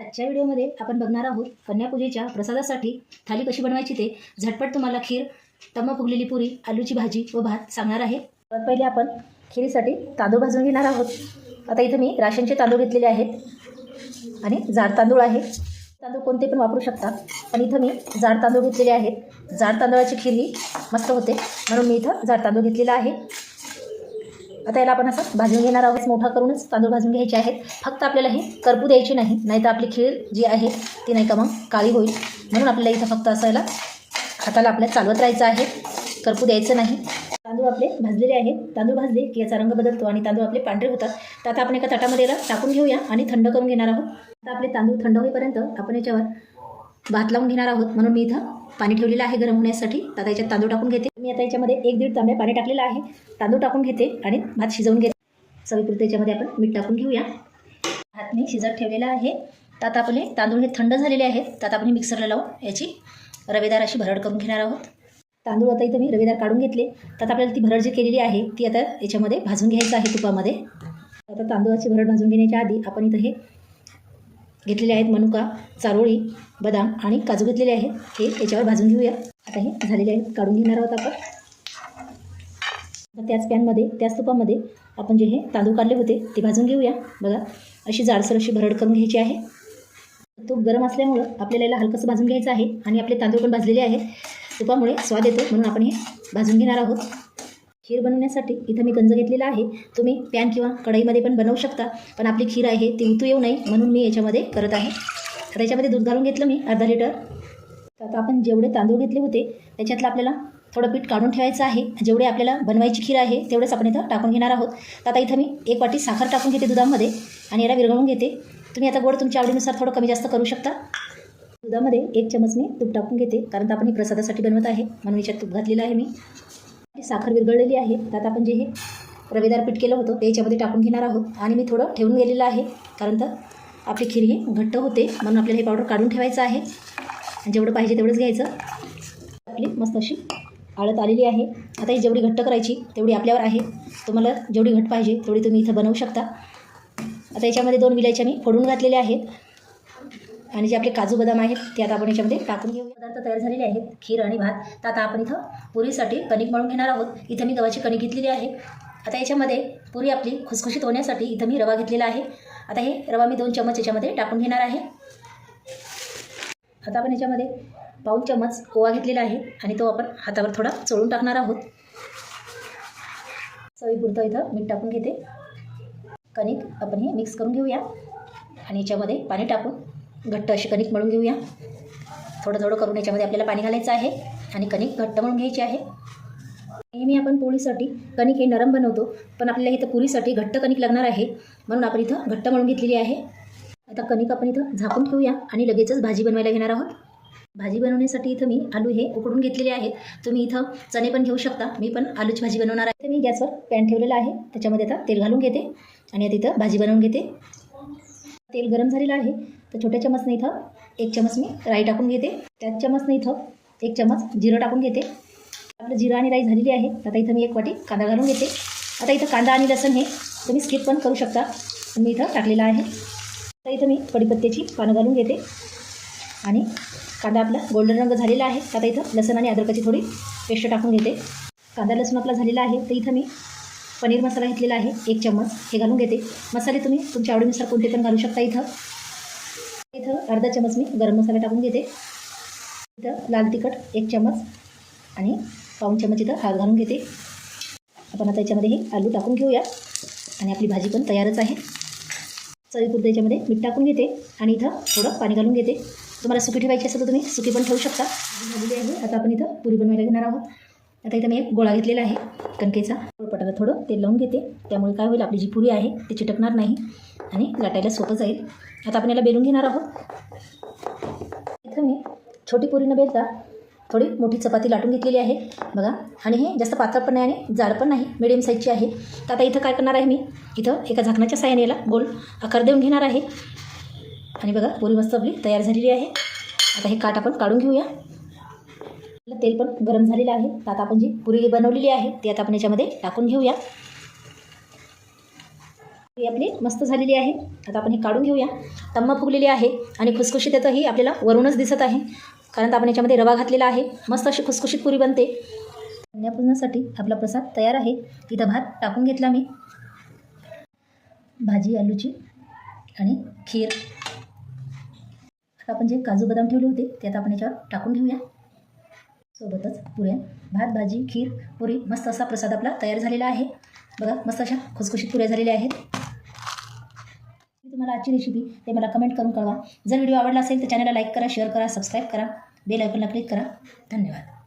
आजच्या व्हिडिओमध्ये आपण बघणार आहोत कन्यापूजेच्या प्रसादासाठी थाली कशी बनवायची ते. झटपट तुम्हाला खीर तम फुगलेली पुरी आलूची भाजी व भात सांगणार आहे. सर्वात पहिले आपण खिरीसाठी तांदूळ भाजून घेणार आहोत. आता इथं मी राशनचे तांदूळ घेतलेले आहेत आणि जाड तांदूळ आहे. तांदूळ कोणते पण वापरू शकता. पण इथं मी जाड तांदूळ घेतलेले आहेत. जाड तांदळाची खीर ही मस्त होते. म्हणून मी इथं जाड तांदूळ घेतलेला आहे. आता याला आपण असं भाजून घेणार आहोत. मोठा करूनच तांदूळ भाजून घ्यायचे आहेत. फक्त आपल्याला हे करपू द्यायची नाही नाहीतर आपली खीर जी आहे ती नाही का मग काळी होईल. म्हणून आपल्याला इथं फक्त असं याला हाताला आपल्या चालवत राहायचं आहे. करपू द्यायचं नाही. तांदूळ आपले भाजलेले आहेत. तांदूळ भाजले की याचा रंग बदलतो आणि तांदूळ आपले पांढरे होतात. तर आता आपण एका ताटामध्ये याला टाकून घेऊया आणि थंड करून घेणार आहोत. आता आपले तांदूळ थंड होईपर्यंत आपण याच्यावर भात लावून घेणार आहोत. म्हणून मी इथं पाणी ठेवलेलं आहे गरम होण्यासाठी. आता याच्यात तांदूळ टाकून घेते. मी आता याच्यामध्ये एक दीड तांबे पाणी टाकलेलं आहे. तांदूळ टाकून घेते आणि भात शिजवून घेते. चवीपुरतं याच्यामध्ये आपण मीठ टाकून घेऊया. भात मी शिजत ठेवलेला आहे. तर आता आपले तांदूळ हे थंड झालेले आहेत. तर आता आपण मिक्सरला लावून याची रवेदार अशी भरड करून घेणार आहोत. तांदूळ आता इथं मी रवेदार काढून घेतले. तर आपल्याला ती भरड जी केलेली आहे ती आता याच्यामध्ये भाजून घ्यायचं आहे तुपामध्ये. आता तांदूळाची भरड भाजून घेण्याच्या आधी आपण इथं हे घेतलेले आहेत मनुका चारोळी बदाम आणि काजू घेतलेले आहेत. हे याच्यावर भाजून घेऊया. आता हे झालेले आहेत काढून घेणार आहोत आपण. त्याच पॅनमध्ये त्याच तुपामध्ये आपण जे हे तांदूळ काढले होते ते भाजून घेऊया. बघा अशी जाडसर अशी भरड करून घ्यायची आहे. तूप गरम असल्यामुळं आपल्याला याला हलकंसं भाजून घ्यायचं आहे आणि आपले तांदूळ पण भाजलेले आहेत. तुपामुळे स्वाद येतो म्हणून आपण हे भाजून घेणार आहोत. खीर बनवण्यासाठी इथं मी गंज घेतलेला आहे. तुम्ही पॅन किंवा कढईमध्ये पण बनवू शकता. पण आपली खीर आहे ती उतू येऊ नये म्हणून मी याच्यामध्ये करत आहे. आता याच्यामध्ये दूध घालून घेतलं मी अर्धा लिटर. तर आता आपण जेवढे तांदूळ घेतले होते त्याच्यातलं आपल्याला थोडं पीठ काढून ठेवायचं आहे. जेवढे आपल्याला बनवायची खीर आहे तेवढेच आपण इथं टाकून घेणार आहोत. तर आता इथं मी एक वाटी साखर टाकून घेते दुधामध्ये आणि याला विरघळून घेते. तुम्ही आता गोड तुमच्या आवडीनुसार थोडं कमी जास्त करू शकता. दुधामध्ये एक चमच मी तूप टाकून घेते कारण तर आपण हे प्रसादासाठी बनवत आहे म्हणून याच्यात तूप घातलेलं आहे मी. साखर विरघळलेली आहे. त्यात आपण जे हे रवेदार पीठ केलं होतं ते याच्यामध्ये टाकून घेणार आहोत. आणि मी थोडं ठेवून गेलेलं आहे कारण तर आपली खीर ही घट्ट होते. म्हणून आपल्याला हे पावडर काढून ठेवायचं आहे. आणि जेवढं पाहिजे तेवढंच घ्यायचं. आपली मस्त अशी आळत आलेली आहे. आता ही जेवढी घट्ट करायची तेवढी आपल्यावर आहे. तुम्हाला जेवढी घट पाहिजे तेवढी तुम्ही इथं बनवू शकता. आता याच्यामध्ये दोन विलायच्या मी फोडून घातलेल्या आहेत. आणि जे आपले काजू बदाम आहेत ते आता आपण याच्यामध्ये टाकून घेऊ पदार्थ तयार झालेले आहेत खीर आणि भात. तर आता आपण इथं पुरीसाठी कणिक मळून घेणार आहोत. इथं मी गव्हाची कणिक घेतलेली आहे. आता याच्यामध्ये पुरी आपली खुसखुशीत होण्यासाठी इथं मी रवा घेतलेला आहे. आता हे रवा मी दोन चमच याच्यामध्ये टाकून घेणार आहे. आता आपण याच्यामध्ये पाऊन चमच ओवा घेतलेला आहे आणि तो आपण हातावर थोडा चोळून टाकणार आहोत. चवीपुरतं इथं मीठ टाकून घेते. कणिक आपण हे मिक्स करून घेऊया. आणि याच्यामध्ये पाणी टाकून घट्ट अशी कणिक मळून घेऊया. थोडं थोडं करून याच्यामध्ये आपल्याला पाणी घालायचं आहे आणि कणिक घट्ट मळून घ्यायची आहे. नेहमी आपण पोळीसाठी कणिक हे नरम बनवतो पण आपल्याला इथं पुरीसाठी घट्ट कणिक लागणार आहे. म्हणून आपण इथं घट्ट मळून घेतलेली आहे. आता कणिक आपण इथं झाकून ठेवूया आणि लगेचच भाजी बनवायला घेणार आहोत. भाजी बनवण्यासाठी इथं मी आलू हे उकडून घेतलेले आहेत. तुम्ही इथं चणे पण घेऊ शकता. मी पण आलूची भाजी बनवणार आहे. तर मी गॅसवर पॅन ठेवलेला आहे. त्याच्यामध्ये आता तेल घालून घेते आणि आता इथं भाजी बनवून घेते. तेल गरम झालेलं आहे. तर छोट्या चमचने इथं एक चमच मी राई टाकून घेते. त्याच चमचने इथं एक चमच जिरं टाकून घेते. आपलं जिरं आणि राई झालेली आहे. आता इथं मी एक वाटी कांदा घालून घेते. आता इथं कांदा आणि लसण हे तुम्ही स्किप पण करू शकता. मी इथं टाकलेलं आहे. आता इथं मी कढीपत्त्याची पानं घालून घेते. आणि कांदा आपला गोल्डन रंग झालेला आहे. आता इथं लसण आणि अद्रकाची थोडी पेस्ट टाकून घेते. कांदा लसूण आपला झालेला आहे. तर इथं मी पनीर मसाला घेतलेला आहे एक चम्मच. हे घालून घेते. मसाले तुम्ही तुमच्या आवडीनुसार कोणते पण घालू शकता इथं. इथं अर्धा चमच मी गरम मसाला टाकून घेते. इथं लाल तिखट एक चमच आणि पाऊन चमच इथं हळद घालून घेते. आपण आता याच्यामध्ये हे आलू टाकून घेऊया. आणि आपली भाजी पण तयारच आहे. चवीपुरतं याच्यामध्ये मीठ टाकून घेते. आणि इथं थोडं पाणी घालून घेते. तुम्हाला सुकी ठेवायची असेल तर तुम्ही सुकी पण ठेवू शकता. झालेली आहे. आता आपण इथं पुरी बनवायला घेणार आहोत. आता इथं मी एक गोळा घेतलेला आहे कणकेचा. पटाला थोडं तेल लावून घेते. त्यामुळे काय होईल आपली जी पुरी आहे ती चिटकणार नाही आणि लाटायला सोपं जाईल. आता आपण याला बेलून घेणार आहोत. इथं मी छोटी पुरी न बेलता थोडी मोठी चपाती लाटून घेतलेली आहे. बघा आणि हे जास्त पातळ पण नाही आणि जाड पण नाही मिडियम साईजची आहे. तर आता इथं काय करणार आहे मी? इथं एका झाकणाच्या साह्याने याला गोल आकार देऊन घेणार आहे. आणि बघा पुरी मस्त आपली तयार झालेली आहे. आता हे काट आपण काढून घेऊया. तेल पण गरम झालेलं आहे. तर आता आपण जी पुरी बनवलेली आहे ती आता आपण याच्यामध्ये टाकून घेऊया. ही आपली मस्त झालेली आहे. आता आपण हे काढून घेऊया. तम्मा फुगलेली आहे आणि खुसखुशीत त्याचंही ही आपल्याला वरूनच दिसत आहे. कारण आपण याच्यामध्ये रवा घातलेला आहे. मस्त अशी खुसखुशीत पुरी बनते. कन्यापूजनासाठी आपला प्रसाद तयार आहे. इथं भात टाकून घेतला मी. भाजी आलूची आणि खीर. आता आपण जे काजू बदाम ठेवले होते ते आता आपण याच्यावर टाकून घेऊया. सोबतच पुऱ्या भात भाजी खीर पुरी मस्त असा प्रसाद आपला तयार झालेला आहे. बघा मस्त अशा खुसखुशीत पुऱ्या झालेल्या आहेत. तुम्हाला आजची रेसिपी ते मला कमेंट करून कळवा. जर व्हिडिओ आवडला असेल तर चॅनलला लाईक करा शेअर करा सबस्क्राईब करा बेल आयकॉनला क्लिक करा. धन्यवाद.